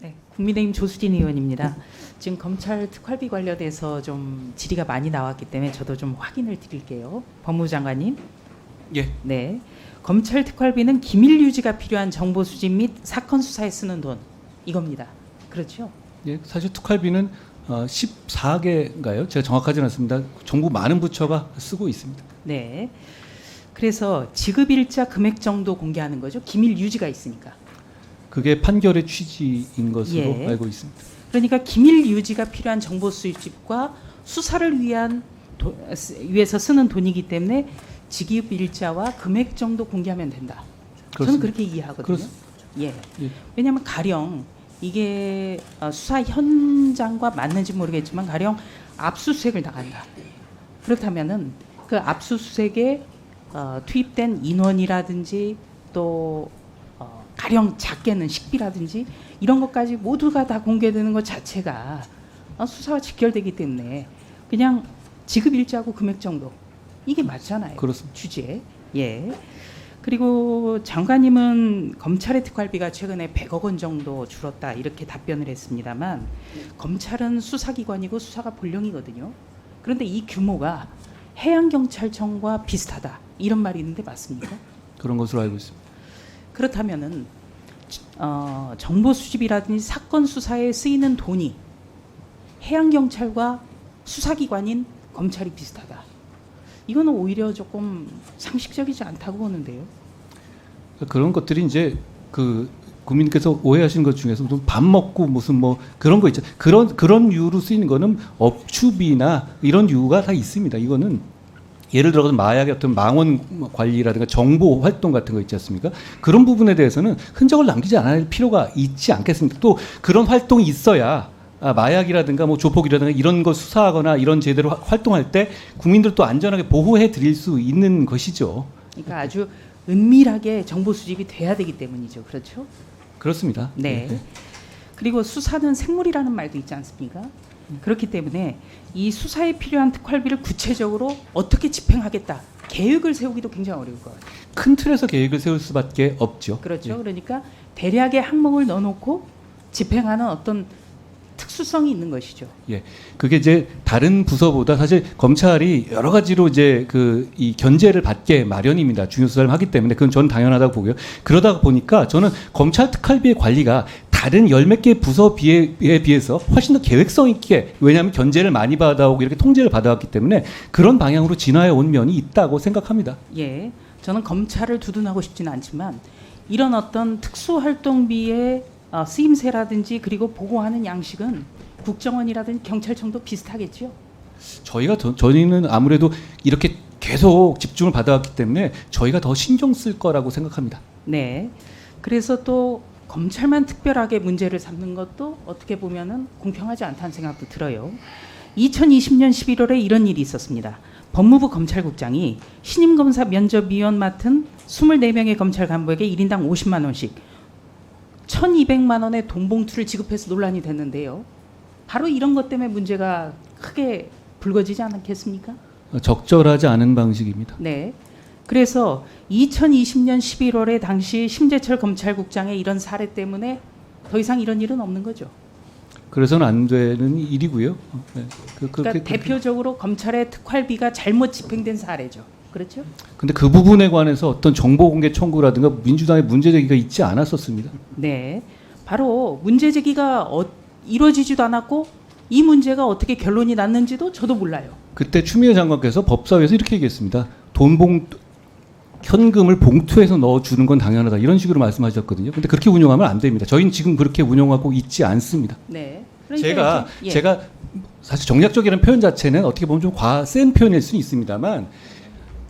네, 국민의힘 조수진 의원입니다. 지금 검찰 특활비 관련해서 좀 질의가 많이 나왔기 때문에 저도 좀 확인을 드릴게요. 법무부 장관님. 예. 네. 검찰 특활비는 기밀 유지가 필요한 정보 수집 및 사건 수사에 쓰는 돈 이겁니다. 그렇죠? 예, 사실 특활비는 어, 14개인가요? 제가 정확하지는 않습니다. 정부 많은 부처가 쓰고 있습니다. 네. 그래서 지급 일자 금액 정도 공개하는 거죠. 기밀 유지가 있으니까. 그게 판결의 취지인 것으로 예. 알고 있습니다. 그러니까 기밀 유지가 필요한 정보 수집과 수사를 위한 도, 쓰- 위해서 쓰는 돈이기 때문에 지급 일자와 금액 정도 공개하면 된다. 저는 그렇습니다. 그렇게 이해하거든요. 그렇습니다. 예. 예. 왜냐하면 가령 이게 어, 수사 현장과 맞는지 모르겠지만 가령 압수수색을 나간다. 그렇다면은 그 압수수색에 어, 투입된 인원이라든지 또 어, 가령 작게는 식비라든지 이런 것까지 모두가 다 공개되는 것 자체가 어, 수사와 직결되기 때문에 그냥 지급 일자하고 금액 정도 이게 맞잖아요. 그렇습니다. 취지에 예. 그리고 장관님은 검찰의 특활비가 최근에 100억 원 정도 줄었다 이렇게 답변을 했습니다만 검찰은 수사기관이고 수사가 본령이거든요. 그런데 이 규모가 해양경찰청과 비슷하다 이런 말이 있는데 맞습니까? 그런 것으로 알고 있습니다. 그렇다면은 어, 정보 수집이라든지 사건 수사에 쓰이는 돈이 해양 경찰과 수사기관인 검찰이 비슷하다. 이거는 오히려 조금 상식적이지 않다고 보는데요. 그런 것들이 이제 그 국민께서 오해하시는 것 중에서 밥 먹고 무슨 뭐 그런 거 있죠. 그런 그런 이유로 쓰이는 거는 업추비나 이런 이유가 다 있습니다. 이거는 예를 들어서 마약의 어떤 망원 관리라든가 정보 활동 같은 거 있지 않습니까? 그런 부분에 대해서는 흔적을 남기지 않을 필요가 있지 않겠습니까? 또 그런 활동이 있어야 아, 마약이라든가 뭐 조폭이라든가 이런 거 수사하거나 이런 제대로 화- 활동할 때 국민들 또 안전하게 보호해 드릴 수 있는 것이죠. 그러니까 아주 은밀하게 정보 수집이 돼야 되기 때문이죠. 그렇죠? 그렇습니다. 네. 그리고 수사는 생물이라는 말도 있지 않습니까? 그렇기 때문에 이 수사에 필요한 특활비를 구체적으로 어떻게 집행하겠다 계획을 세우기도 굉장히 어려울 것 같아요. 큰 틀에서 계획을 세울 수밖에 없죠. 그렇죠. 그러니까 대략의 항목을 넣어놓고 집행하는 어떤 특수성이 있는 것이죠. 예. 그게 이제 다른 부서보다 사실 검찰이 여러 가지로 이제 그 이 견제를 받게 마련입니다. 중요 수사를 하기 때문에 그건 저는 당연하다고 보고요. 그러다 보니까 저는 검찰 특활비의 관리가 다른 열 몇 개 부서 비에, 에 비해서 훨씬 더 계획성 있게 왜냐하면 견제를 많이 받아오고 이렇게 통제를 받아왔기 때문에 그런 방향으로 진화해 온 면이 있다고 생각합니다. 예, 저는 검찰을 두둔하고 싶지는 않지만 이런 어떤 특수활동비의 어, 쓰임새라든지 그리고 보고하는 양식은 국정원이라든지 경찰청도 비슷하겠죠. 저희가 더, 저희는 아무래도 이렇게 계속 집중을 받아왔기 때문에 저희가 더 신경 쓸 거라고 생각합니다. 네. 그래서 또 검찰만 특별하게 문제를 삼는 것도 어떻게 보면은 공평하지 않다는 생각도 들어요. 2020년 11월에 이런 일이 있었습니다. 법무부 검찰국장이 신임 검사 면접위원 맡은 24명의 검찰 간부에게 1인당 50만 원씩 1,200만 원의 돈 봉투를 지급해서 논란이 됐는데요. 바로 이런 것 때문에 문제가 크게 불거지지 않겠습니까? 적절하지 않은 방식입니다. 네. 그래서 2020년 11월에 당시 심재철 검찰국장의 이런 사례 때문에 더 이상 이런 일은 없는 거죠. 그래서는 안 되는 일이고요. 어, 네. 그, 그, 대표적으로 검찰의 특활비가 잘못 집행된 사례죠. 그렇죠? 근데 그 부분에 관해서 어떤 정보 공개 청구라든가 민주당의 문제 제기가 있지 않았었습니다. 네. 바로 문제 제기가 어, 이루어지지도 않았고 이 문제가 어떻게 결론이 났는지도 저도 몰라요. 그때 추미애 장관께서 법사위에서 이렇게 얘기했습니다. 돈봉 현금을 봉투에서 넣어 주는 건 당연하다. 이런 식으로 말씀하셨거든요. 근데 그렇게 운영하면 안 됩니다. 저희는 지금 그렇게 운영하고 있지 않습니다. 네. 그러니까 제가 이제- 예. 제가 사실 정략적이라는 표현 자체는 어떻게 보면 좀 과센 표현일 수는 있습니다만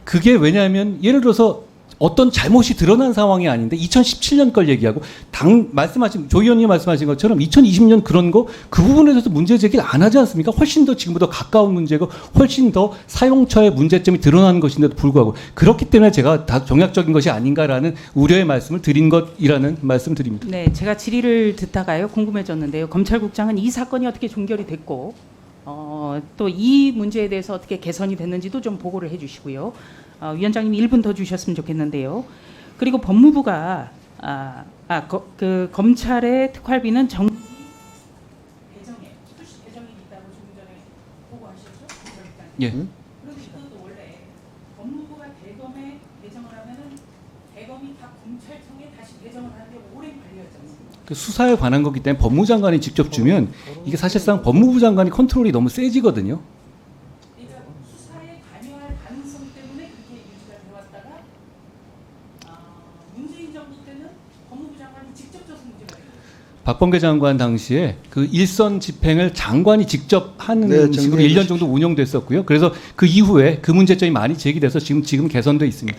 그게 왜냐하면 예를 들어서 어떤 잘못이 드러난 상황이 아닌데 2017년 걸 얘기하고 당 말씀하신 조 의원님 말씀하신 것처럼 2020년 그런 거 그 부분에 대해서 문제 제기를 안 하지 않습니까? 훨씬 더 지금보다 가까운 문제고 훨씬 더 사용처의 문제점이 드러난 것인데도 불구하고 그렇기 때문에 제가 다 정략적인 것이 아닌가라는 우려의 말씀을 드린 것이라는 말씀 드립니다. 네, 제가 질의를 듣다가요 궁금해졌는데요. 검찰국장은 이 사건이 어떻게 종결이 됐고 어, 또 이 문제에 대해서 어떻게 개선이 됐는지도 좀 보고를 해주시고요. 어, 위원장님 1분 더 주셨으면 좋겠는데요. 그리고 법무부가 아, 아 거, 그 검찰의 특활비는 정 예. 그러니까 그런데 이것도 원래 법무부가 대검에 배정을 하면은 대검이 다 검찰청에 다시 배정을 하는데 오랜 않습니까? 그 수사에 관한 거기 때문에 법무장관이 직접 주면 이게 사실상 법무부 장관이 컨트롤이 너무 세지거든요. 그러니까 수사에 관여할 가능성 때문에 그렇게 유지가 되어왔다가 아, 문재인 정부 때는 법무부 장관이 직접 져서 문제가 돼요. 박범계 장관 당시에 그 일선 집행을 장관이 직접 하는 네, 식으로 정리해 1년 정도 운영됐었고요. 그래서 그 이후에 그 문제점이 많이 제기돼서 지금 지금 개선돼 있습니다.